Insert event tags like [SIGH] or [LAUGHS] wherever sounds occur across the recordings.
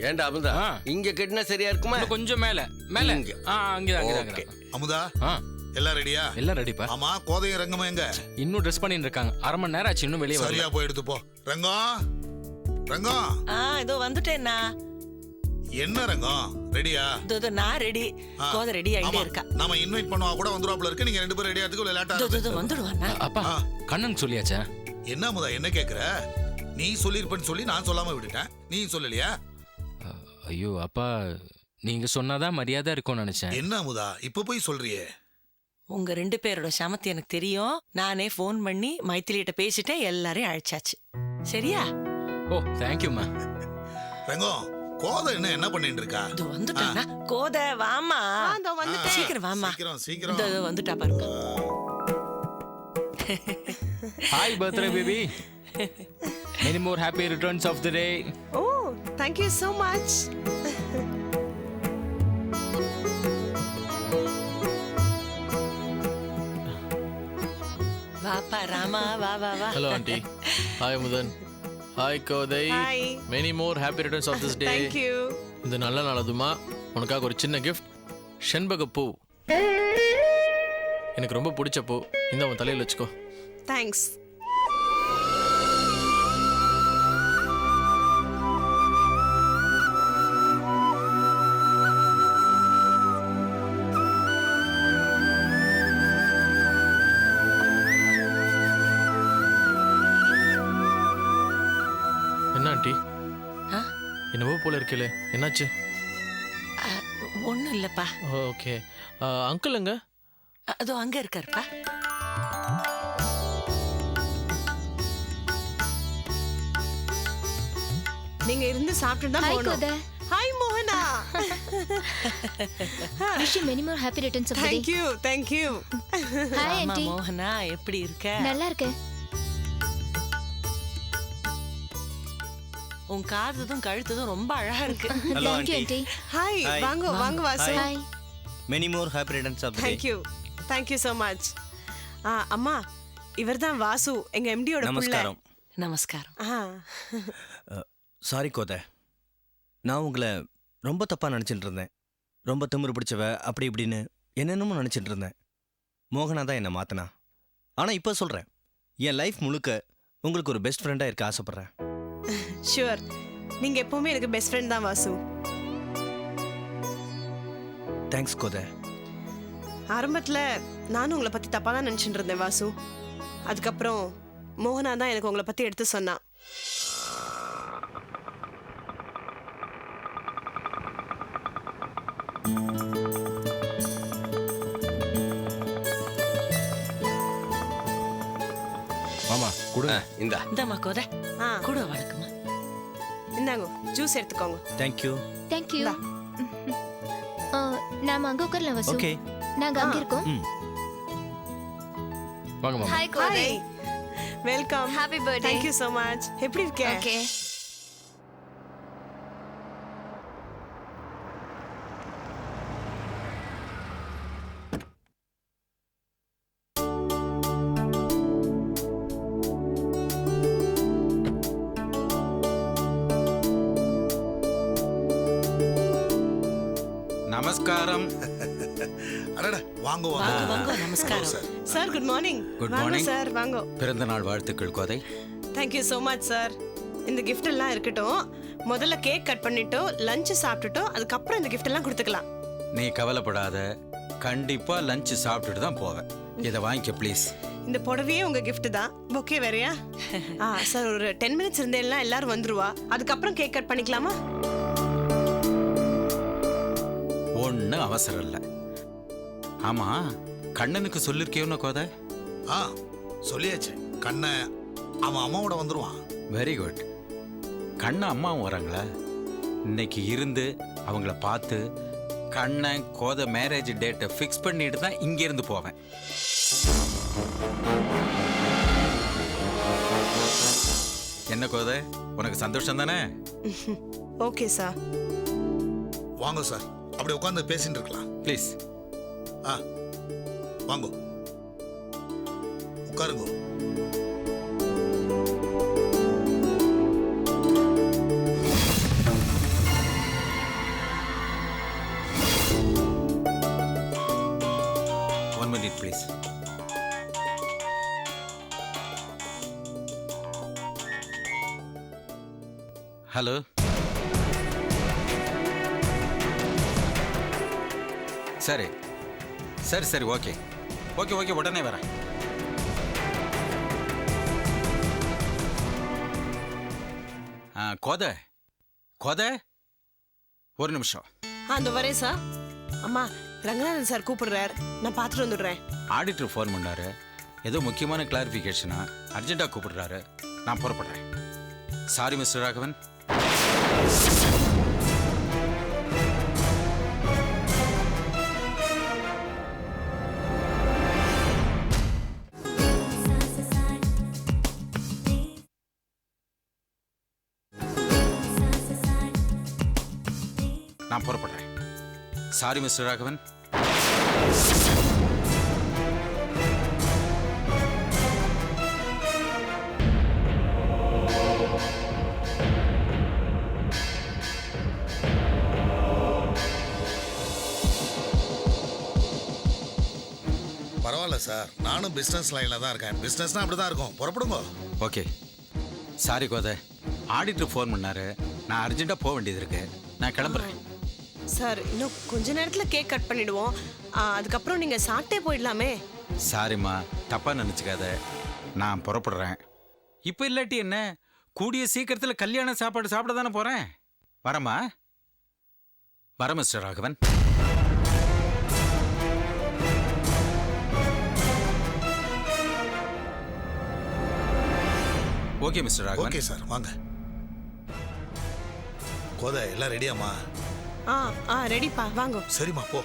ஏன்டா அமுதா? ஆ. இங்க கட்டினா சரியா இருக்குமா? இன்னும் கொஞ்சம் மேல. மேல. இங்க. ஆ அங்கதான் ஓகே. அங்கதான். அமுதா ஆ. எல்லாம் ரெடியா? எல்லாம் ரெடிப்பா ஆமா கோதையும் ரங்கமும் எங்க? இன்னும் ட்ரெஸ் பண்ணிட்டு இருக்காங்க. அரை மணி நேரம் ஆச்சு இன்னும் வெளியே வரல. சரியா போய் எடுத்து போ. ரங்கம் ரங்கம் ஆ இதோ வந்துட்டேன்னா என்ன ரங்கம் ரெடியா? இதோ இதோ நான் ரெடி ஆ. கோதை ரெடி ஆயிட்டே ஆமா. இருக்கா. நாம இன்வைட் பண்ணுவா கூட வந்துருவாப்ல இருக்கு. நீங்க ரெண்டு பேரும் ரெடியா இருக்கு லேட்டா இதோ இதோ, இதோ வந்துடுவாண்ணா. அப்பா ஆ. கண்ணன் சொல்லியாச்சா? என்ன அமுதா என்ன கேக்குற? நீ சொல்லிருப்பேன்னு சொல்லி நான் சொல்லாம விட்டுட்டேன். நீ சொல்லலையா? ஐயோ அப்பா நீங்க சொன்னாதான் மரியாதை இருக்கும்னு நினைச்சேன். என்ன அமுதா? இப்ப போய் சொல்றியே. உங்க ரெண்டு பேரோட சமத்து எனக்கு தெரியும். நானே ஃபோன் பண்ணி மைத்திலிகிட்ட பேசிட்டேன். எல்லாரையும் அழைச்சாச்சு. சரியா? ஓ தேங்க்யூம்மா ரங்கம் கோதை என்ன என்ன பண்ணிட்டு இருக்கா? இதோ வந்துட்டானா? கோதை வாமா. இதோ வந்துட்டேன். சீக்கிரம் வாமா. சீக்கிரம் சீக்கிரம். இதோ வந்துட்டா பாருங்க. Hi birthday baby many more happy returns of the day oh thank you so much வாப்பா ராமா வா வா வா ஹலோ ஆண்டி ஹாய் முதன் hi Kothai hi many more happy returns of this day thank you இந்த நல்ல நாள் அதுமா உனக்காக ஒரு சின்ன கிஃப்ட் செண்பக பூ. எனக்கு ரொம்ப பிடிச்ச பூ. இந்த உன் தலையில் வச்சுக்கோ. தேங்க்ஸ் என்னவோ போல இருக்கல என்னாச்சு? ஒண்ணும் இல்லப்பா. ஓகே. அங்கிள் எங்க? அதோ அங்க இருக்காருப்பா. நீங்க இருந்து சாப்பிட்டு தான் ஹாய் போகணும். ஹாய் மோகனா wish you many more happy returns of the thank you thank you hi ஆமா ஆண்டி மோகனா எப்படி இருக்க? நல்லா இருக்கேன். உன் காதுதும் கழுத்துதும் ரொம்ப அழகா இருக்கு. [LAUGHS] Hello, aunty. Hi Hi. வாங்க வாங்க Vasu. Hi. Many more happy returns of the you thank you so much ஆ அம்மா இவர்தான் வாசு எங்க எம்டியோட புள்ள. நமஸ்காரம். நமஸ்காரம். ஆ. [LAUGHS] சாரி கோதை. நான் உங்களை ரொம்ப தப்பாக நினச்சிட்டு இருந்தேன். ரொம்ப திமிரு பிடிச்சவ அப்படி இப்படின்னு என்னென்னமோ நினச்சிட்டு இருந்தேன். மோகனா தான் என்னை மாற்றினா ஆனால் இப்போ சொல்கிறேன் என் லைஃப் முழுக்க உங்களுக்கு ஒரு பெஸ்ட் ஃப்ரெண்டாக இருக்க ஆசைப்பட்றேன். [LAUGHS] ஷூர் நீங்க எப்பவுமே எனக்கு பெஸ்ட் ஃப்ரெண்ட் தான் வாசு. தேங்க்ஸ் கோதை ஆரம்பத்துல நானும் உங்களை பத்தி தப்பா தான் நினைச்சிட்டு இருந்தேன் வாசு. அதுக்கப்புறம் மோகனா தான் எனக்கு உங்களை பத்தி எடுத்து சொன்னான் மாமா கொடு. இந்தா. இந்தாம்மா கோதை ஆ. கூட வணக்கம்மா இந்தாங்க ஜூஸ் எடுத்துக்கோங்க. தேங்க்யூ தேங்க் யூ இந்தா. நாம அங்க உட்காரலாம் வசு. ஓகே நாங்க அங்க. இருக்கோம். ம். வாங்க மாமா. Hi hi Kothai welcome happy birthday thank you so much எப்படி இருக்கே? ஓகே நமஸ்காரம். அடட வாங்க வாங்க. நமஸ்காரம். சார். குட் மார்னிங் வாங்க morning. சார் வாங்க. பிறந்த நாள் வாழ்த்துக்கள் Kothai. Thank you so much sir இந்த gift எல்லாம் இருக்கட்டும். முதல்ல கேக் கட் பண்ணிட்டோம் லஞ்ச் சாப்பிட்டுட்டோம் அதுக்கப்புறம் இந்த gift எல்லாம் கொடுத்துக்கலாம். நீ கவலைப்படாத. கண்டிப்பா லஞ்ச் சாப்பிட்டுட்டு தான் போவேன். இதை வாங்கிக்க ப்ளீஸ் இந்த புடவையே உங்க gift தான். பொக்கே வேறயா? [LAUGHS] ஆ சார் ஒரு டென் மினிட்ஸ் இருந்தேன்னா எல்லாரும் வந்துருவா. அதுக்கப்புறம் கேக் கட் பண்ணிக்கலாமா? ஒன்றும் அவசரம் இல்லை. ஆமா கண்ணனுக்கு சொல்லிருக்கியோன்னு கோதை? ஆ சொல்லியாச்சு. கண்ணை அவன் அம்மாவோட வந்துருவான். வெரி குட் கண்ணன் அம்மாவும் வராங்களா? இன்னைக்கு இருந்து அவங்கள பார்த்து கண்ணன் கோதை மேரேஜ் டேட்டை ஃபிக்ஸ் பண்ணிட்டு தான் இங்கேருந்து போவேன். என்ன கோதை? உனக்கு சந்தோஷம் தானே? [LAUGHS] ஓகே சார் வாங்க சார் அப்படி உட்காந்து பேசிட்டு இருக்கலாம். ப்ளீஸ் ஆ வாங்கோ. உட்காருங்கோ. ஒன் மினிட் ப்ளீஸ் ஹலோ சரி. சரி சரி ஓகே. ஓகே ஓகே உடனே வரேன். கோத. கோத? ஒரு நிமிஷம். அந்த வரேன் சார் அம்மா ரங்கநாதன் சார் கூப்பிடுறார். நான் பார்த்துட்டு வந்துடுறேன். ஆடிட்டர் ஃபோன் பண்ணாரு. ஏதோ முக்கியமான கிளாரிஃபிகேஷனா அர்ஜென்ட்டாக கூப்பிடுறாரு. நான் புறப்படுறேன். Sorry mister Raghavan. நான் புறப்படுறேன். சாரி மிஸ்டர் ராகவன் பரவாயில்ல சார். நானும் பிசினஸ் லைன்ல தான் இருக்கேன். பிசினஸ்னா அப்படிதான் இருக்கும். புறப்படுங்க. Okay sorry Kothai. Auditor phone பண்ணாரு. நான் அர்ஜென்ட்டாக போக வேண்டியது இருக்கு. நான் கிளம்புறேன். சார் இன்னும் கொஞ்ச நேரத்துல கேக் கட் பண்ணிடுவோம். அதுக்கப்புறம் நீங்க சாப்பிட்டே போயிடலாமே. சாரிம்மா தப்பாக நினச்சிக்காத. நான் புறப்படுறேன். இப்போ இல்லாட்டி என்ன? கூடிய சீக்கிரத்தில் கல்யாண சாப்பாடு சாப்பிட தானே போகிறேன் வரமா வர mister Raghavan. Okay mister Raghavan. Okay sir. வாங்க. கோதை எல்லாம் ரெடியாம்மா ஆ ஆ ரெடிப்பா வாங்க. சரிம்மா போ.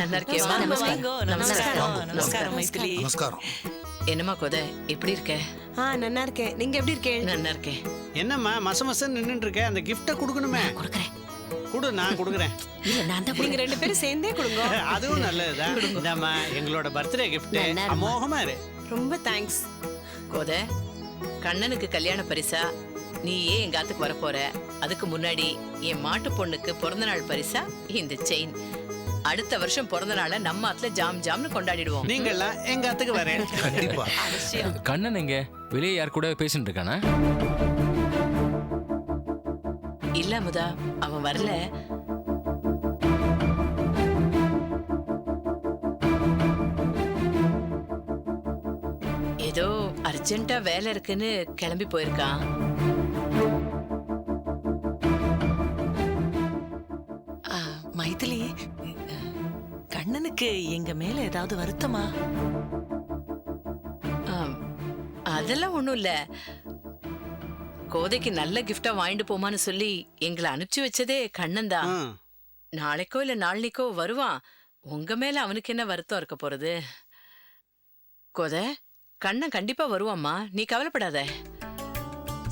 நல்லா இருக்கியம்மா வாங்க, நமஸ்காரம். வாங்க. நமஸ்காரம். நமஸ்காரம். நமஸ்காரம். மைதிலி. நமஸ்காரம். என்னம்மா கொதை? எப்படி இருக்க? ஆ நல்லா இருக்கேன் நீங்க எப்படி இருக்கேன் நல்லா இருக்கேன் என்னம்மா மச மசம் நின்னுட்டு இருக்க அந்த கிஃப்ட கொடுக்கணுமே. கொடுக்குறேன். கொடு நான் கொடுக்குறேன். இல்ல நான் தான் நீங்க ரெண்டு பேரும் சேர்ந்தே கொடுங்க. [LAUGHS] அதுவும் நல்லதுதான் இந்தாம்மா எங்களோட பர்த்டே கிஃப்ட். அமோகமா இரு. ரொம்ப தேங்க்ஸ் கொதை கண்ணனுக்கு கல்யாண பரிசா? நீ ஏன் எங்க ஆத்துக்கு வர போற அதுக்கு முன்னாடி என் மாட்டு பொண்ணுக்கு பிறந்த நாள் பரிசா? இந்த செயின். அடுத்த வருஷம் பிறந்த நாளை நம்ம ஆத்துல ஜாம் ஜாம்னு கொண்டாடிடுவோம். நீங்க எல்லாம் எங்க அத்துக்கு வரேன். கண்டிப்பா. அவசியம் கண்ணன் எங்க? வெளியே யார் கூட பேசிட்டு இருக்கானா? இல்ல முதா அவன் வரல. ஏதோ அர்ஜென்ட்டா வேலை இருக்குன்னு கிளம்பி போயிருக்கான். ஆ, மைதிலி கண்ணனுக்கு எங்க மேல ஏதாவது வருத்தமா? அதெல்லாம் ஒண்ணும் இல்ல. கோதைக்கு நல்ல கிஃப்டா வாங்கிட்டு போமான்னு சொல்லி எங்களை அனுப்பிச்சு வச்சதே கண்ணன் தான். நாளைக்கோ இல்ல நாளைக்கோ வருவான். உங்க மேல அவனுக்கு என்ன வருத்தம் இருக்க போறது? கோதை கண்ணன் கண்டிப்பா வருவாம்மா. நீ கவலைப்படாத.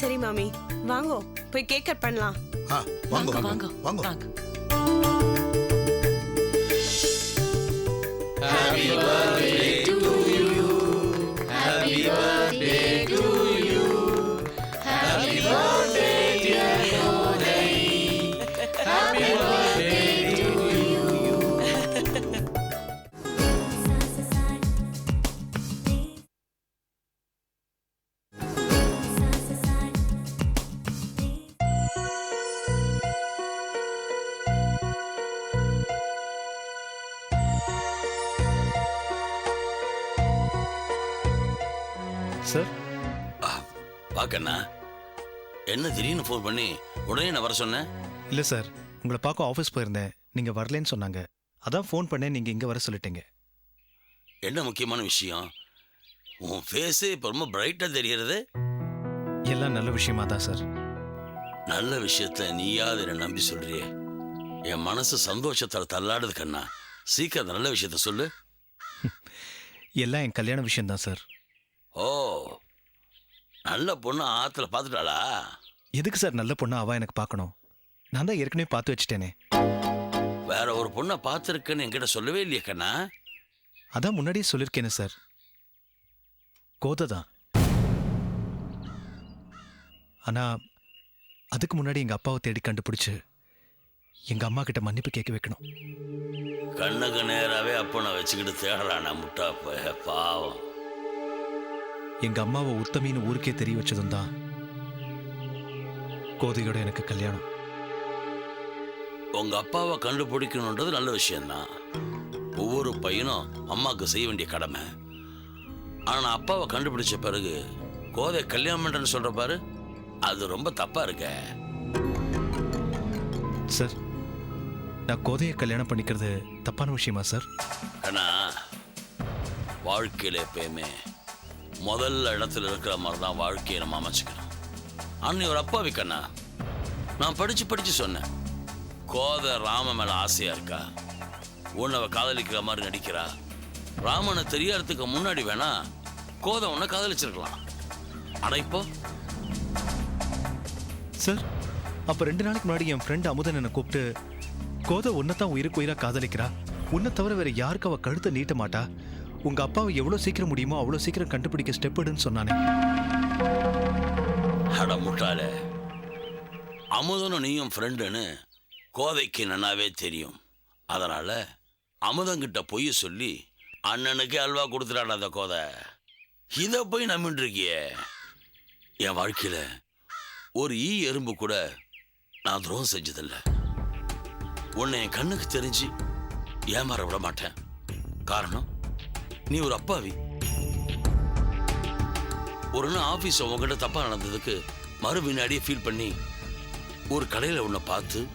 சரி மாமி. வாங்கோ. போய் கேக் கட் பண்ணலாம். ஆ வாங்க. வாங்க. வாங்க வாங்க சார். பாக்கண்ணா என்ன திடீர்னு ஃபோன் பண்ணி உடனே நான் வர சொன்னேன்? இல்லை சார் உங்களை பார்க்க ஆஃபீஸ் போயிருந்தேன். நீங்கள் வரலன்னு சொன்னாங்க. அதான் ஃபோன் பண்ணேன் நீங்கள் இங்கே வர சொல்லிட்டீங்க. என்ன முக்கியமான விஷயம்? உன் ஃபேஸு இப்போ ரொம்ப பிரைட்டாக தெரியறது. எல்லாம் நல்ல விஷயமா தான் சார். நல்ல விஷயத்த நீயாவது என்னை நம்பி சொல்றியே. என் மனசு சந்தோஷத்தில் தள்ளாடுது கண்ணா. சீக்கிரம் நல்ல விஷயத்த சொல்லு. [LAUGHS] எல்லாம் என் கல்யாண விஷயம்தான் சார். ஓ நல்ல பொண்ணு ஆத்துல பார்த்துட்டாளா? எதுக்கு சார் நல்ல பொண்ணா அவ எனக்கு பார்க்கணும்? நான் தான் ஏற்கனவே பார்த்து வச்சுட்டேனே. வேற ஒரு பொண்ணை பார்த்துருக்கேன்னு என்கிட்ட சொல்லவே இல்லையே கண்ணா. அதான் முன்னாடியே சொல்லியிருக்கேனே சார். கோதை தான். ஆனா அதுக்கு முன்னாடி எங்க அப்பாவை தேடி கண்டுபிடிச்சு எங்க அம்மா கிட்ட மன்னிப்பு கேட்க வைக்கணும். கண்ணுக்கு நேராவே அப்பனை வச்சுக்கிட்டு தேடுறானா முட்டா பைய பாவம். எங்க அம்மாவை உத்தமின்னு ஊருக்கே தெரிய வச்சதும் தான் கோதையோட எனக்கு கல்யாணம். உங்க அப்பாவை கண்டுபிடிக்கணுன்றது நல்ல விஷயம்தான். ஒவ்வொரு பையனும் அம்மாவுக்கு செய்ய வேண்டிய கடமை. ஆனா அப்பாவை கண்டுபிடிச்ச பிறகு கோதை கல்யாணம் பண்றேன்னு சொல்ற பாரு அது ரொம்ப தப்பா இருக்க. சார் நான் கோதையை கல்யாணம் பண்ணிக்கிறது தப்பான விஷயமா சார்? கண்ணா வாழ்க்கையில எப்பயுமே முதல்ல இடத்துல இருக்கிற மாதிரி தான் வாழ்க்கையை நம்ம அமைச்சுக்கணும். அன்னி ஒரு அப்பாவி கண்ணா நான் படித்து படிச்சு சொன்னேன். கோதை ராம மேல ஆசையா இருக்கா? உன்னை அவள் காதலிக்கிற மாதிரி நடிக்கிறா? ராமனை தெரியறதுக்கு முன்னாடி வேணா கோதை உன்னை காதலிச்சிருக்கலாம். ஆனா இப்போ? சார் அப்போ ரெண்டு நாளைக்கு முன்னாடி என் ஃப்ரெண்ட் அமுதன் என்னை கூப்பிட்டு கோதை தான் உயிருக்கு உயிராக காதலிக்கிறா. உன்னை தவிர வேற யாருக்கு அவள் கழுத்தை நீட்ட மாட்டா? உங்க அப்பாவை எவ்வளவு சீக்கிரம் முடியுமோ அவ்வளவு சீக்கிரம் கண்டுபிடிக்க ஸ்டெப் எடுன்னு சொன்னானே. அட முட்டாளே. அமுதனும் நீயும் ஃப்ரெண்டுன்னு கோதைக்கு நன்னாவே தெரியும். அதனால் அமுதங்கிட்ட பொய் சொல்லி அண்ணனுக்கே அல்வா கொடுத்துட்டாடா அந்த கோதை. இதை போய் நம்பின்னு இருக்கியே என் வாழ்க்கையில் ஒரு ஈ எறும்பு கூட நான் துரோகம் செஞ்சதில்ல. உன்னை என் கண்ணுக்கு தெரிஞ்சு ஏமாற விட மாட்டேன். காரணம் நீ ஒரு அப்பாவி. ஒரு நாள் ஆஃபீஸ் உங்ககிட்ட தப்பா நடந்ததுக்கு மறு வினாடியே ஃபீல் பண்ணி ஒரு கடையில் உன்னை பார்த்து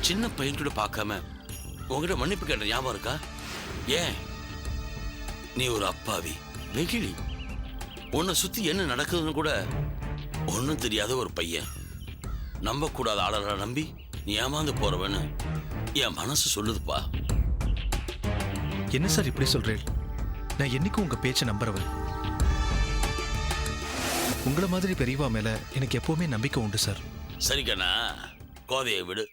சின்ன பையன் கூட பார்க்காம உங்ககிட்ட மன்னிப்பு கேட்ட ஞாபகம் இருக்கா? ஏன்? நீ ஒரு அப்பாவி. வெகிழி உன்னை சுத்தி என்ன நடக்குதுன்னு கூட ஒன்றும் தெரியாத ஒரு பையன். நம்பக்கூடாத ஆளரை நம்பி நீ ஏமாந்து போறவன்னு என் மனசு சொல்லுதுப்பா. என்ன சார் இப்படி சொல்றேன் நான் என்னைக்கும் உங்கள் பேச்சை நம்புறவன். உங்களை மாதிரி பெரியவா மேல எனக்கு எப்பவுமே நம்பிக்கை உண்டு சார். சரி கண்ணா. கோதையை விடு.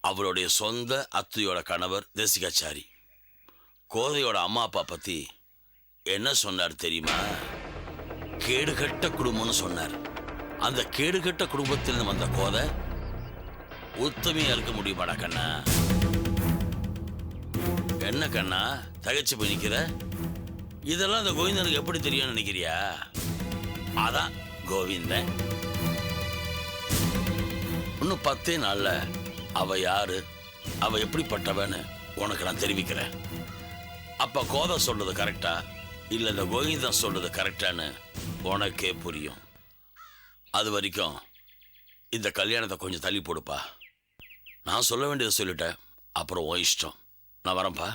அவருடைய சொந்த அத்தையோட கணவர் தேசிகாச்சாரி. கோதையோட அம்மா அப்பா பத்தி என்ன சொன்னார் தெரியுமா? கேடுகட்ட குடும்பம்னு சொன்னார். அந்த கேடுகட்ட குடும்பத்திலிருந்து வந்த கோதை உத்தமையா இருக்க முடியுமாடா கண்ணா? என்ன கண்ணா தகைச்சு போய் நிக்கிற? இதெல்லாம் அந்த கோவிந்தனுக்கு எப்படி தெரியும்னு நினைக்கிறியா? அதான் கோவிந்தன். இன்னும் பத்தே நாள்ல அவ யாரு அவ எப்படிப்பட்டவன்னு உனக்கு நான் தெரிவிக்கிறேன். அப்ப கோதை சொல்றது கரெக்டா இல்ல இந்த கோவிந்தன் சொல்றது கரெக்டான்னு உனக்கே புரியும். அது வரைக்கும் இந்த கல்யாணத்தை கொஞ்சம் தள்ளி போடுப்பா. நான் சொல்ல வேண்டியதை சொல்லிட்டேன். அப்புறம் உன் இஷ்டம். நான் வரேன்ப்பா.